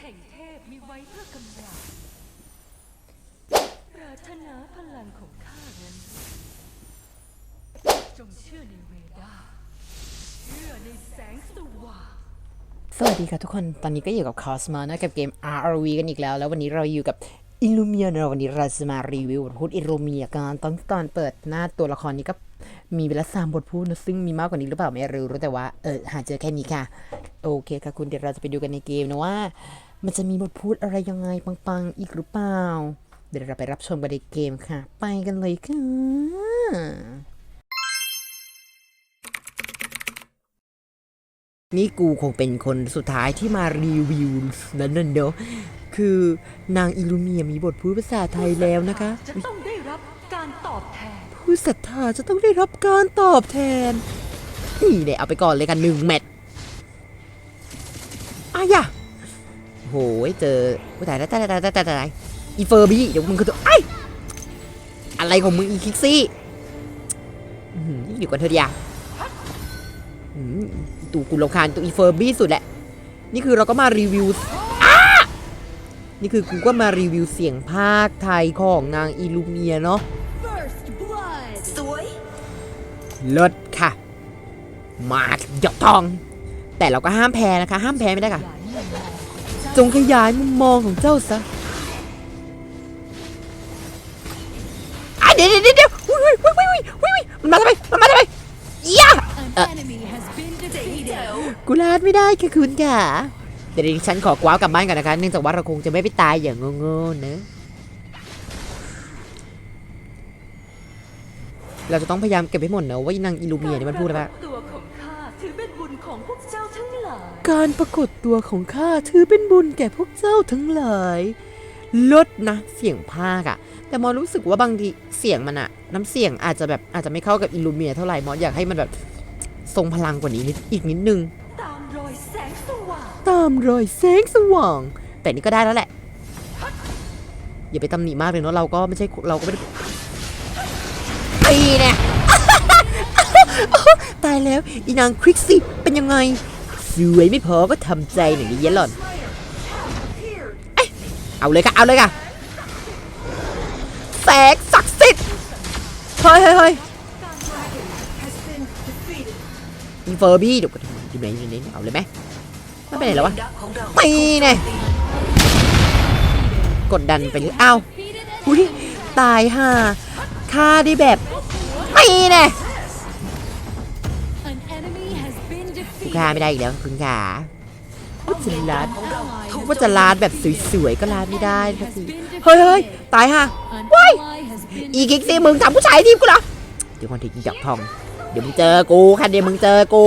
แห่งเทพมีไว้เพื่อกำราบปรารถนาพลังของข้านั้นจงเชื่อในเวดาเชื่อในแสงสว่างสวัสดีค่ะทุกคน ตอนนี้ก็อยู่กับคอสมานะกับเกม RRV กันอีกแล้ว แล้ววันนี้เราอยู่กับ i l l u m i a นะวันนี้เราจะมารีวิวบทพูด i l l u m i a กันตอนตอนเปิดหน้าตัวละครนี้ก็มีเวลาสามบทพูดนะซึ่งมีมากกว่านี้หรือเปล่าไม่รู้รู้แต่ว่าเออหาเจอแค่นี้ค่ะ โอเคค่ะคุณเดี๋ยวเราจะไปดูกันในเกมนะว่า มันจะมีบทพูดอะไรยังไงปังๆ อีกหรือเปล่า เดี๋ยวเราไปรับชมกันในเกมค่ะ ไปกันเลยค่ะ นี่กูคงเป็นคนสุดท้ายที่มารีวิวนั้นนั่นเดียวคือนางอิลูเมียมีบทพูดภาษาไทยแล้วนะคะจะต้องได้รับการตอบแทน ผู้ศรัทธาจะต้องได้รับการตอบแทน นี่เดี๋ยวเอาไปก่อนเลยกันหนึ่งแมตช์อายะโหย เจอผู้ตายแล้วตายตายตายตายตายอีเฟอร์บี้เดี๋ยวมึงก็ตัวไออะไรของมึงอีคิกซี่อยู่กันเถอะดิอะอื้อหืออีตูกูรำคาญตัวอีเฟอร์บี้สุดแหละ นี่คือเราก็มารีวิวนี่คือกูก็มารีวิวเสียงภาคไทยของนางอิลูเมียเนาะเลิศค่ะ มาหยอกทอง แต่เราก็ห้ามแพ้นะคะ ห้ามแพ้ไม่ได้ค่ะ จ้าจงขยายมุมมองของเจ้าซะอะเดี๋ยวเดี๋ยวเดี๋ยวอุ้ยอุ้ยอุ้ยอุ้ยอุ้ยมันมาทำไมมันมาทำไมยะ An enemy has been defeated กูลาดไม่ได้ค่ะคุณค่ะเดี๋ยวดิฉันขอกว้าวกลับบ้านก่อนนะคะเนื่องจากว่าเราคงจะไม่ไปตายอย่างโง่ๆนะ เราจะต้องพยายามเก็บให้หมดนะว่านางอิลูเมียเนี่ยมันพูดอะไรบ้าง ตัวของข้าถือเป็นบุญของพวกเจ้าทั้งหลาย การปรากฏตัวของข้าถือเป็นบุญแก่พวกเจ้าทั้งหลายลดนะเสียงภาคอะแต่มอรู้สึกว่าบางทีเสียงมันอะน้ำเสียงอาจจะแบบอาจจะไม่เข้ากับอิลูเมียเท่าไหร่มออยากให้มันแบบทรงพลังกว่านี้นิดอีกนิดนึง ตามรอยแสงสว่างตามรอยแสงสว่าง แต่นี่ก็ได้แล้วแหละ อย่าไปตำหนิมากเลยเนาะเราก็ไม่ใช่เราก็ไม่ได้ตีเนี่ยตายแล้วอีนางคริกซี่เป็นยังไง วยไม่พอก็ทำใจหน่อยดิเยหล่อนเอ้ยเอาเลยค่ะ เอาเลยค่ะแสงศักดิ์สิทธิ์เฮ้ยเฮ้ยเฮ้ยอีเฟอร์บี้เดี๋ยวก่อนอยู่ไหนอยู่ไหนเอาเลยไหมไม่ไปไหนแล้ววะตีเนี่ยกดดันไปเลยอ้าวอุ้ยตายห่าฆ่าได้แบบตีเนี่ been กู defeated ฆ่าไม่ได้อีกแล้วคุณขาว่าจะลาดว่าจะลาดแบบสวยๆก็ลาดไม่ได้สักทีเฮ้ยเฮ้ยตายห่า An Why? ally has been อีกิกซี่มึงทำผู้ชายทีมกูเหรอเดี๋ยวก่อนถึงจับทอง เดี๋ยวมึงเจอกูค่ะเดี๋ยวมึงเจอกู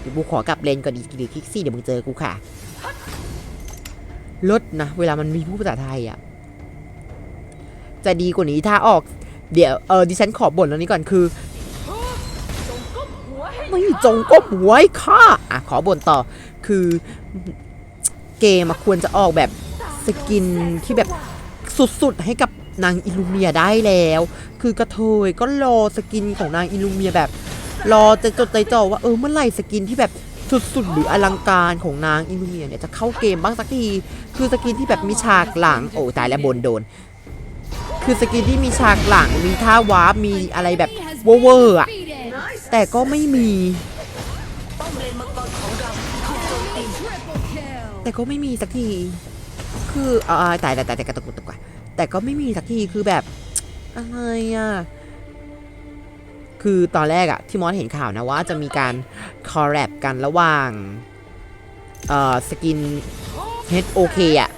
เดี๋ยวกูขอกลับเลนก่อนดีหรือคิกซี่เดี๋ยวมึงเจอกูค่ะลดนะเวลามันมีผู้ภาษาไทยอะจะดีกว่านี้ถ้าออกเดี๋ยวเออดิฉันขอบ่นเรื่องนี้ก่อนคือ ไม่จงก้มหัวให้ข้าอะขอบ่นต่อคือเกมอะควรจะออกแบบสกินที่แบบสุดๆ ให้กับนางอิลูเมียได้แล้ว คือกระเทยก็รอสกินของนางอิลูเมียแบบ รอจะจดใจจ่อว่าเออเมื่อไหร่สกินที่แบบสุดๆ หรืออลังการของนางอิลูเมียเนี่ยจะเข้าเกมบ้างสักทีคือสกินที่แบบมีฉากหลังโอ้ตายแล้วบนโดน คือสกินที่มีฉากหลังมีท่าวาร์ปมีอะไรแบบเวอร์ๆอะ defeated แต่ก็ไม่มี แต่ก็ไม่มีสักที คืออ่าตายตายตายแต่กระตุกกระตุกแต่ก็ไม่มีสักทีคือแบบอะไรอะคือตอนแรกอะที่มอสเห็นข่าวนะว่าจะมีการคอร์แรบกันระหว่างเอ่อสกิน HOK อะ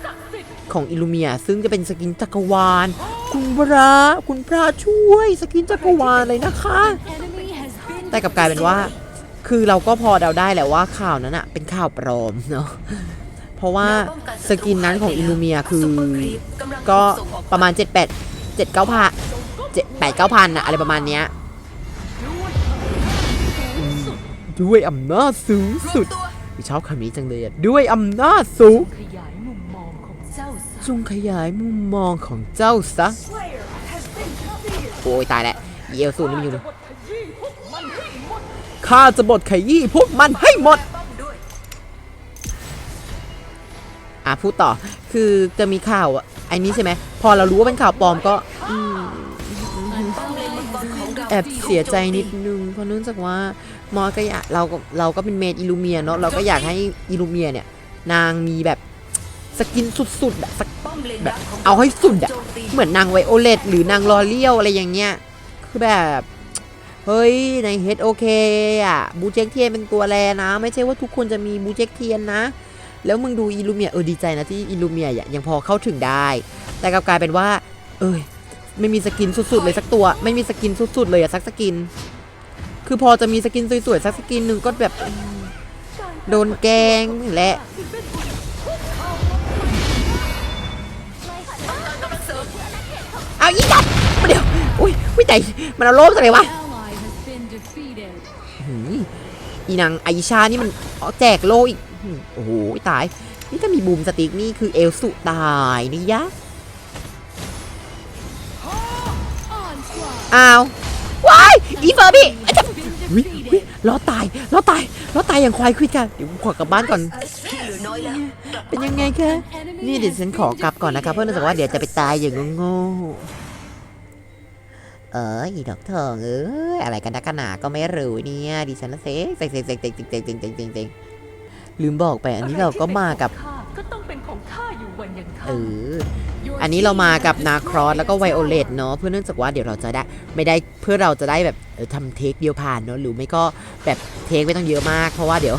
ของอิลูเมีย ซึ่งจะเป็นสกินจักรวาล คุณพระคุณพระช่วยสกินจักรวาลเลยนะคะ แต่กลับกลายเป็นว่า คือเราก็พอเดาได้แหละว่าข่าวนั้นอะเป็นข่าวปลอมเนาะเพราะว่าสกินนั้นของอิลูเมียคือ ก็ประมาณ 7 8 7 9พัน7 8 9พันอะอะไรประมาณเนี้ยด้วยอำนาจสูงสุดชอบคำนี้จังเลยอะด้วยอำนาจสูงจงขยายมุมมองของเจ้าซะ โอ้ยตายแล้วเอลซูนี่มันอยู่เลย ข้าจะบดขยี้พวกมันให้หมด อะพูดต่อ คือจะมีข่าวอะไอ้นี้ใช่ไหม พอเรารู้ว่าเป็นข่าวปลอมก็อแอบเสียใจนิดนึง เพราะเนื่องจากว่ามอสก็อยากเราก็เราก็เป็นเมดอิลูเมียเนาะเราก็อยากให้อิลูเมียเนี่ย นางมีแบบสกินสุดๆอะสักแบบเอาให้สุดอะเหมือนนางไวโอเลตหรือนางลอเลียวอะไรอย่างเงี้ยคือแบบ เฮ้ย ในเฮดโอเคอะบูเจกเทียนเป็นตัวแรนะ ไม่ใช่ว่าทุกคนจะมีบูเจกเทียนนะ แล้วมึงดูอิลูเมียเออดีใจนะที่อิลูเมียยังพอเข้าถึงได้ แต่กลับกลายเป็นว่า เอ้ยไม่มีสกินสุดๆเลยสักตัว ไม่มีสกินสุดๆเลยอะสักสกิน คือพอจะมีสกินสวยๆสักสกินหนึ่งก็แบบโดนแกงและเอาอีกจับเดี๋ยว อุ้ยอุ้ยใจมันเอาโลมใส่วะ อีนางไอชานี่มันแจกโลอีก โอ้โหตาย นี่ถ้ามีบูมสติ๊กนี่คือเอลสุตายนี่ยะ อ้าวว้ายอีเฟอร์บี้วิวิล้อตายล้อตายล้อตายอย่างควายควิดกันเดี๋ยวขอกลับบ้านก่อน เป็นยังไงคะ นี่เดี๋ยวฉันขอกลับก่อนนะคะ เพราะเนื่องจากว่าเดี๋ยวจะไปตายอย่างโง่ เอออีดอกทองเอ้ยอะไรกันนักกันหนาก็ไม่รู้เนี่ยดิฉันนะเซ็งเซ็งเซ็งเซ็งเซ็งเซ็งเซ็งเซ็งเซ็งเซ็งลืมบอกไปอันนี้เราก็มากับก็ต้องเป็นของข้าอยู่วันยังค่ำอ Your อันนี้เรามากับนาครอสแล้วก็ไวโอเลตเนาะเพื่อเนื่องจากว่าเดี๋ยวเราจะได้ไม่ได้เพื่อเราจะได้แบบทำเทคเดียวผ่านเนาะหรือไม่ก็แบบเทคไม่ต้องเยอะมาก เพราะว่าเดี๋ยว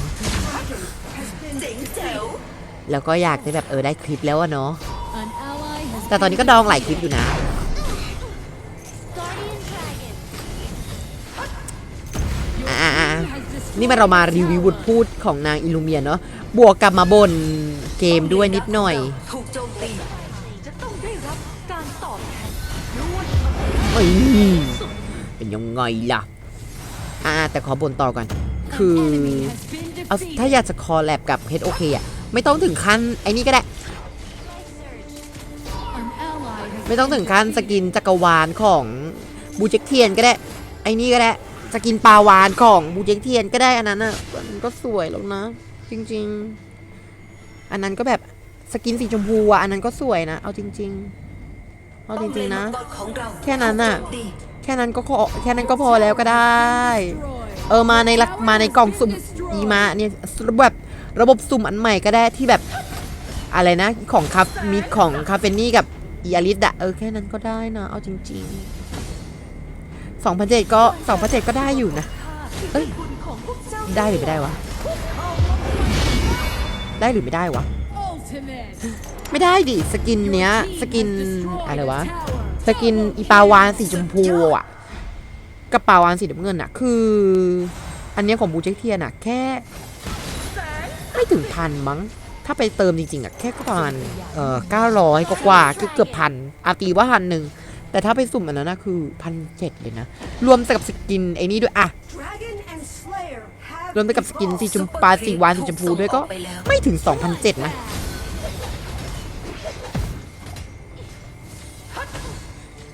แจ๋วก็อยากจะแบบเออได้คลิปแล้วอะเนาะแต่ตอนนี้ก็ดองหลายคลิปอยู่นะ นี่มันเรามารีวิวบท a tower. พูดของนางอิลูเมียเนาะบวกกับมาบนเกมด้วยนิดหน่อยถูกโจมตีจะต้องได้รับการตอบแทนด้วยเอ้ยเป็นยังไงล่ะอ่าแต่ขอบ่นต่อก่อน คือ An enemy has been เอา defeated. ถ้าอยากจะคอลแลบกับ HOK อะไม่ต้องถึงขั้นไอ้นี่ก็ได้ An ally has ไม่ต้อง been ถึงขั้นส defeated. กินจักรวาลของบูเจกเทียนก็ได้ ไอ้นี่ก็ได้ สกินปลาวานของบูเจกเทียนก็ได้อันนั้นอะมันก็สวยแล้วนะ จริง ๆ อันนั้นก็แบบสกินสีชมพูอะอันนั้นก็สวยนะเอาจริง ๆ เอาจริงๆนะป้อมเลมังกรของเราแค่นั้นน่ะ แค่นั้นก็พอแค่นั้นก็พอแล้วก็ได้ เออมาในลักมาในกล่องสุ่มอีมาเนี่ยแบบระบบสุ่มอันใหม่ก็ได้ที่แบบอะไรนะของคามีของคาเฟนี่กับอีอาริสอะเออแค่นั้นก็ได้นะเอาจริง ๆ สองพันเจ็ดก็สองพันเจ็ดก็ได้อยู่นะ เอ้ย ได้หรือไม่ได้วะ ได้หรือไม่ได้วะ ไม่ได้ดิ สกินเนี้ย สกินอะไรวะ สกินอีปาวานสีชมพูอะกับปาวานสีน้ำเงินอะ คือ อันเนี้ยของบูเจกเทียนอะ แค่ ไม่ถึงพันมั้ง ถ้าไปเติมจริงๆอะ แค่ประมาณเอ่อเก้าร้อยกว่าเกือบเกือบพันอาตีว่าพันหนึ่ง แต่ถ้าไปสุ่มอันนั้นนะคือพันเจ็ดเลยนะ รวมกับสกินไอ้นี่ด้วยอะรวมไปกับสกินสีชมพูปลาสีวานสีชมพูด้วยก็ถูส่งออไปแล้วไม่ถึง 2,007นะ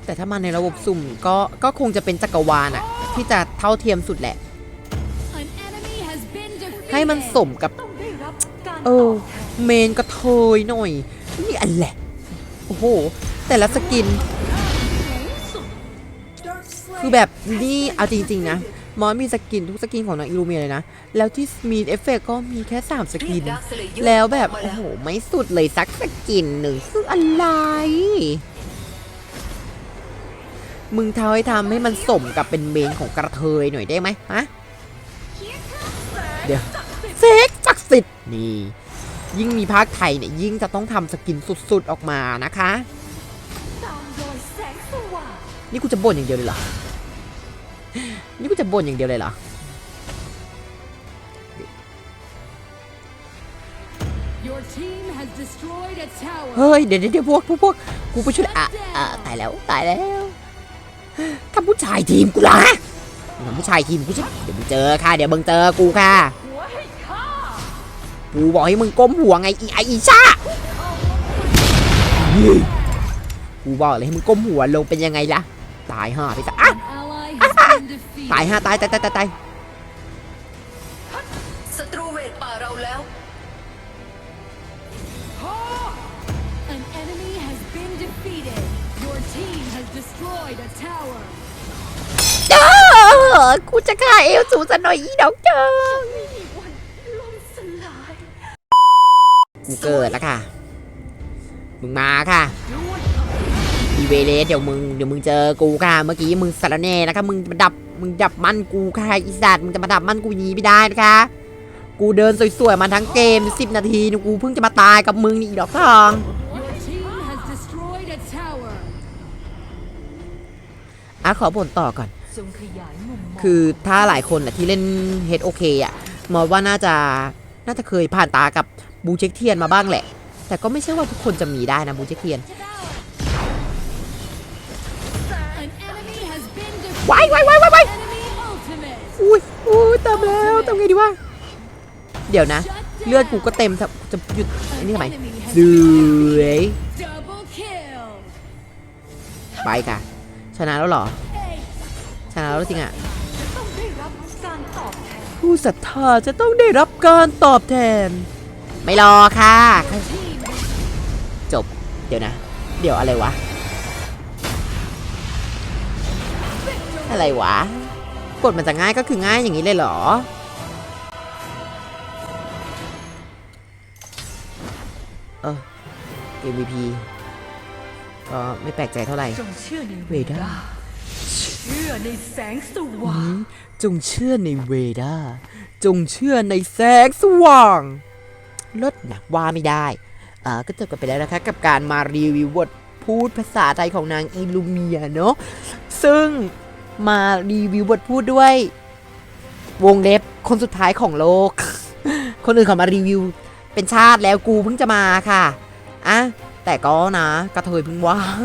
แต่ถ้ามาในระบบสุ่มก็ก็คงจะเป็นจักรวาลอะที่จะเท่าเทียมสุดแหละ An enemy has been defeated. ให้มันสมกับต้องได้รับการเอตออบแทนเมนกระเทยหน่อย นี่อันแหละ โอ้โห แต่ละสกิน คือแบบนี่เอาจริง ๆ นะ มอนมีสกินทุกสกินของนางอิลูเมียเลยนะ แล้วที่มีเอฟเฟกต์ก็มีแค่ 3 สกิน แล้วแบบ โอ้โห ไม่สุดเลยสักสกินหนึ่งคืออะไร มึงเท้าให้ทำให้มันสมกับเป็นเมนของกระเทยหน่อยได้ไหมฮะ เดี๋ยวเซ็กจักดิ์สิทธิ์นี่ ยิ่งมีภาคไทยเนี่ย ยิ่งจะต้องทำสกินสุด ๆ ออกมานะคะ นี่กูจะบ่นอย่างเดียวเลยเหรอ นี่กูจะบ่นอย่างเดียวเลยเหรอ Your team has destroyed a tower. เฮ้ยเดี๋ยวเดี๋ยวเดี๋ยวพวกพวกพวกกูไปช่วยอะอะตายแล้วตายแล้วถ้าผู้ชายทีมกูล่ะถ้าผู้ชายทีมกูจะเดี๋ยวมึงเจอค่ะเดี๋ยวมึงเจอกูค่ะหัวให้ข้ากูบอกให้มึงก้มหัวไงอีไออีชากูบอกเลยให้มึงก้มหัวลงเป็นยังไงล่ะตายห่าไปซะอะ ตายฮะตายตายตายตายตายศัตรูเวทป่าเราแล้วกูจะฆ่าเอลซูซะหน่อยอีดอกจังมสลกูเกิดแล้วค่ะ มึงมาค่ะ อีเวเลสเดี๋ยวมึงเดี๋ยวมึงเจอกูค่ะเมื่อกี้มึงสารแน่นะคะมึงมาดับมึงดับมันกูค่ะอีสัตว์มึงจะมาดับมันกูนี้ไม่ได้นะคะกูเดินสวยๆมาทั้งเกม 10 นาทีกูเพิ่งจะมาตายกับมึงนี่ดอกทองอะขอบ่นต่อก่อน คือถ้าหลายคนนะที่เล่น HOK อะมองว่าน่าจะน่าจะเคยผ่านตากับบูเช็คเทียนมาบ้างแหละ แต่ก็ไม่ใช่ว่าทุกคนจะมีได้นะบูเช็คเทียน been ไว้ไว้ไว้ไว้ไว้ defeated. Enemy ultimate. อุ้ยอุ้ยเต็มแล้วทำไงดีวะ เดี๋ยวนะ เลือดกูก็เต็มจะจะหยุดไอ้นี่ทำไม Enemy has เดือย double kill. ไปค่ะ ชนะแล้วเหรอ Eight. ชนะแล้วจริงอะต้องได้รับการตอบแทนผู้ศรัทธาจะต้องได้รับการตอบแทน ไม่รอค่ะ Team จบ เดี๋ยวนะ เดี๋ยวอะไรวะ อะไรวะ กดมันจะง่ายก็คือง่ายอย่างนี้เลยเหรอ เออ MVP ก็ไม่แปลกใจเท่าไหร่จงเชื่อในเวด้าเชื่อในแสงสว่าง จงเชื่อในเวดาจงเชื่อในแสงสว่างลดนะว่าไม่ได้อ่าก็จบกันไปแล้วนะคะกับการมารีวิวบทพูดภาษาไทยของนางอิลูเมียเนาะซึ่ง มารีวิวบทพูดด้วย วงเล็บคนสุดท้ายของโลก คนอื่นเขามารีวิว เป็นชาติแล้วกูเพิ่งจะมาค่ะอะแต่ก็นะกระเทยเพิ่งว่าง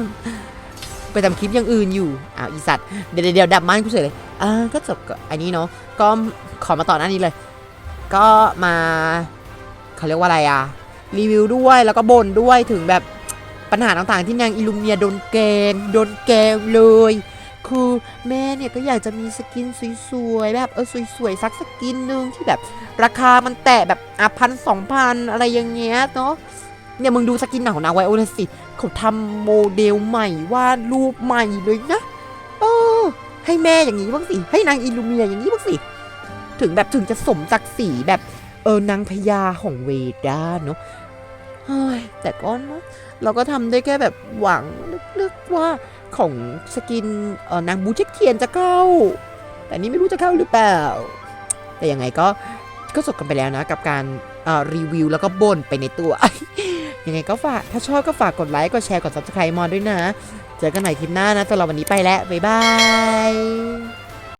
ไปทำคลิปอย่างอื่นอยู่อ้าวอีสัตว์เดี๋ยวเดี๋ยวดับมันกูเฉยเลยอ่าก็จบกับอันนี้เนาะก็ขอมาต่อหน้านี้เลย ก็มาเขาเรียกว่าอะไรอะรีวิวด้วยแล้วก็บ่นด้วยถึงแบบปัญหาต่างๆที่นางอิลูเมียโดนแกงโดนแกงเลย คือแม่เนี่ยก็อยากจะมีสกินสวยๆแบบเออสวยๆสักสกินหนึ่งที่แบบราคามันแตะแบบอะพันสองพันอะไรอย่างเงี้ยเนาะเนี่ยมึงดูสกินหนังของนางไวโอเลสิเขาทำโมเดลใหม่วาดรูปใหม่เลยนะเออให้แม่อย่างนี้บ้างสิให้นางอิลูเมียอย่างนี้บ้างสิถึงแบบถึงจะสมศักดิ์ศรีแบบเออนางพญาของเวด้าเนาะ แต่ก็เนะเราก็ทำได้แค่แบบหวังลึกๆว่าของสกินนางบูเช็คเทียนจะเข้า แต่นี่ไม่รู้จะเข้าหรือเปล่า แต่ยังไงก็ก็จบกันไปแล้วนะกับการรีวิวแล้วก็บ่นไปในตัว ยังไงก็ฝากถ้าชอบก็ฝากกดไลค์กดแชร์กด subscribe มอนด้วยนะ เจอกันใหม่คลิปหน้านะสำหรับวันนี้ไปแล้ว บ๊ายบาย